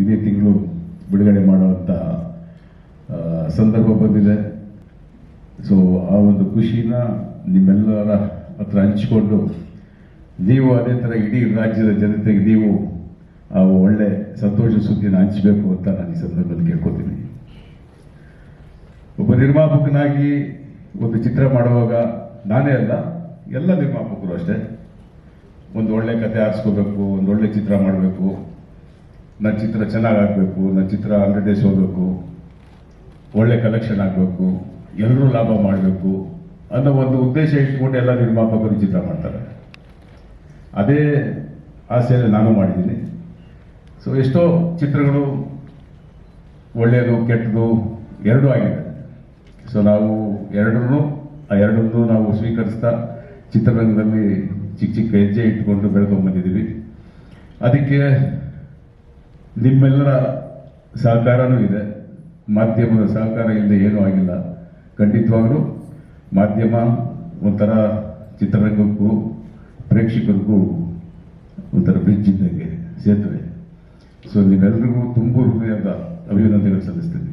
ಇದೇ ತಿಂಗಳು ಬಿಡುಗಡೆ ಮಾಡುವಂಥ ಸಂದರ್ಭ ಬಂದಿದೆ. ಸೊ ಆ ಒಂದು ಖುಷಿನ ನಿಮ್ಮೆಲ್ಲರ ಹತ್ರ ಹಂಚಿಕೊಂಡು, ನೀವು ಅದೇ ಥರ ಇಡೀ ರಾಜ್ಯದ ಜನತೆಗೆ ನೀವು ಆ ಒಳ್ಳೆ ಸಂತೋಷ ಸುದ್ದಿನ ಹಂಚಬೇಕು ಅಂತ ನಾನು ಈ ಸಂದರ್ಭದಲ್ಲಿ ಕೇಳ್ಕೊತೀನಿ. ಒಬ್ಬ ನಿರ್ಮಾಪಕನಾಗಿ ಒಂದು ಚಿತ್ರ ಮಾಡುವಾಗ ನಾನೇ ಅಲ್ಲ, ಎಲ್ಲ ನಿರ್ಮಾಪಕರು ಅಷ್ಟೇ. ಒಂದು ಒಳ್ಳೆ ಕತೆ ಆರಿಸ್ಕೋಬೇಕು, ಒಂದು ಒಳ್ಳೆ ಚಿತ್ರ ಮಾಡಬೇಕು. ನನ್ನ ಚಿತ್ರ ಚೆನ್ನಾಗಿ ಆಗಬೇಕು ನನ್ನ ಚಿತ್ರ ಹಂಡ್ರೆಡ್ ಡೇಸ್ ಹೋಗ್ಬೇಕು ಒಳ್ಳೆ ಕಲೆಕ್ಷನ್ ಆಗಬೇಕು ಎಲ್ಲರೂ ಲಾಭ ಮಾಡಬೇಕು ಅನ್ನೋ ಒಂದು ಉದ್ದೇಶ ಇಟ್ಕೊಂಡು ಎಲ್ಲ ನಿರ್ಮಾಪಕರು ಚಿತ್ರ ಮಾಡ್ತಾರೆ. ಅದೇ ಆಸೆಯಲ್ಲಿ ನಾನು ಮಾಡಿದ್ದೀನಿ. ಸೊ ಎಷ್ಟೋ ಚಿತ್ರಗಳು ಒಳ್ಳೆಯದು ಕೆಟ್ಟದು ಎರಡೂ ಆಗಿದೆ. ಸೊ ನಾವು ಎರಡನ್ನೂ, ಆ ಎರಡನ್ನೂ ನಾವು ಸ್ವೀಕರಿಸ್ತಾ ಚಿತ್ರರಂಗದಲ್ಲಿ ಚಿಕ್ಕ ಚಿಕ್ಕ ಹೆಜ್ಜೆ ಇಟ್ಕೊಂಡು ಬೆಳೆದು ಬಂದಿದ್ದೀವಿ ಅದಕ್ಕೆ ನಿಮ್ಮೆಲ್ಲರ ಸಹಕಾರನೂ ಇದೆ. ಮಾಧ್ಯಮದ ಸಹಕಾರ ಇಲ್ಲದೆ ಏನೂ ಆಗಿಲ್ಲ. ಖಂಡಿತವಾಗ್ಲೂ ಮಾಧ್ಯಮ ಒಂಥರ ಚಿತ್ರರಂಗಕ್ಕೂ ಪ್ರೇಕ್ಷಕರಿಗೂ ಒಂಥರ ಬ್ರಿಡ್ಜ್ ಇದ್ದಂಗೆ ಸೇತುವೆ. ಸೊ ನೀವೆಲ್ಲರಿಗೂ ತುಂಬ ಹೃದಯದ ಅಭಿನಂದನೆಗಳು ಸಲ್ಲಿಸ್ತೀನಿ.